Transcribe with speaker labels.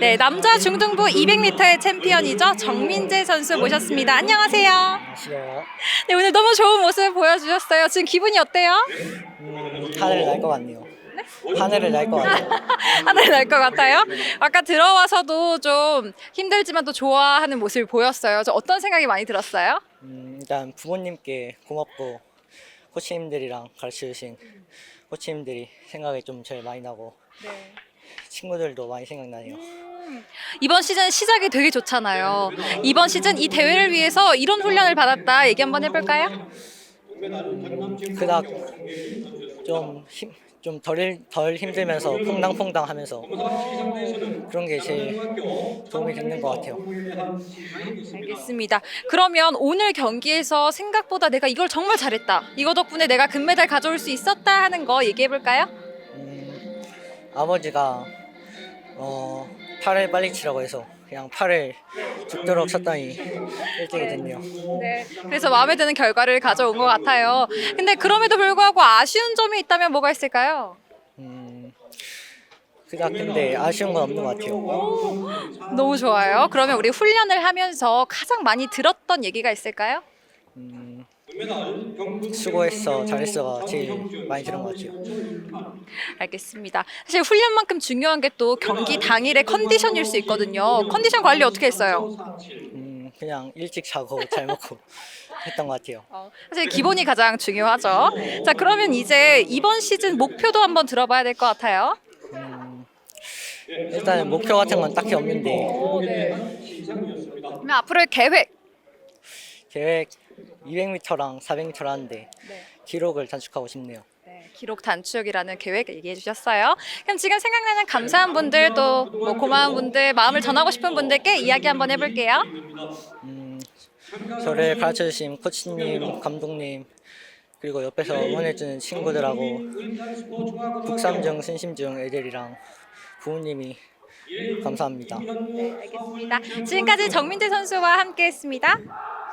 Speaker 1: 네, 남자 중등부 200m의 챔피언이죠. 정민재 선수 모셨습니다. 안녕하세요.
Speaker 2: 안녕하세요.
Speaker 1: 네, 오늘 너무 좋은 모습 보여주셨어요. 지금 기분이 어때요?
Speaker 2: 음, 하늘을 날 것 같네요. 하늘을 날 것 같아요.
Speaker 1: 하늘 날 것 같아요. 아까 들어와서도 좀 힘들지만 또 좋아하는 모습이 보였어요. 저 어떤 생각이 많이 들었어요?
Speaker 2: 음, 일단 부모님께 고맙고 코치님들이랑 가르쳐 주신 코치님들이 생각이 좀 제일 많이 나고 친구들도 많이 생각나네요.
Speaker 1: 이번 시즌 시작이 되게 좋잖아요. 이번 시즌 이 대회를 위해서 이런 훈련을 받았다 얘기 한번 해볼까요?
Speaker 2: 그닥 좀 힘 좀 덜 덜 힘들면서 퐁당퐁당 하면서 그런 게 제일 도움이 되는 것 같아요.
Speaker 1: 알겠습니다. 그러면 오늘 경기에서 생각보다 내가 이걸 정말 잘했다. 이거 덕분에 내가 금메달 가져올 수 있었다 하는 거 얘기해 볼까요?
Speaker 2: 음, 아버지가 어, 팔을 빨리 치라고 해서 그냥 팔을 죽도록 쳤더니 1등이 됐네요.
Speaker 1: 네. 그래서 마음에 드는 결과를 가져온 것 같아요. 근데 그럼에도 불구하고 아쉬운 점이 있다면 뭐가 있을까요?
Speaker 2: 음, 그닥 근데 아쉬운 건 없는 것 같아요.
Speaker 1: 너무 좋아요. 그러면 우리 훈련을 하면서 가장 많이 들었던 얘기가 있을까요?
Speaker 2: 음, 수고했어, 잘했어가 제일 많이 들은 것 같아요.
Speaker 1: 알겠습니다. 사실 훈련만큼 중요한 게 또 경기 당일의 컨디션일 수 있거든요. 컨디션 관리 어떻게 했어요?
Speaker 2: 음, 그냥 일찍 자고 잘 먹고 했던 것 같아요.
Speaker 1: 어, 사실 기본이 가장 중요하죠. 자, 그러면 이제 이번 시즌 목표도 한번 들어봐야 될 것 같아요.
Speaker 2: 음, 일단은 목표 같은 건 딱히 없는데
Speaker 1: 그러면 앞으로의 계획.
Speaker 2: 계획 200m랑 400m 하는데
Speaker 1: 네.
Speaker 2: 기록을 단축하고 싶네요.
Speaker 1: 네, 기록 단축이라는 계획 얘기해 주셨어요. 그럼 지금 생각나는 감사한 분들 또 뭐 고마운 분들 마음을 전하고 싶은 분들께 이야기 한번 해볼게요.
Speaker 2: 음, 저를 가르쳐 주신 코치님, 감독님 그리고 옆에서 응원해주는 친구들하고 국삼중, 순심중 애들이랑 부모님이 감사합니다.
Speaker 1: 알겠습니다. 지금까지 정민재 선수와 함께했습니다.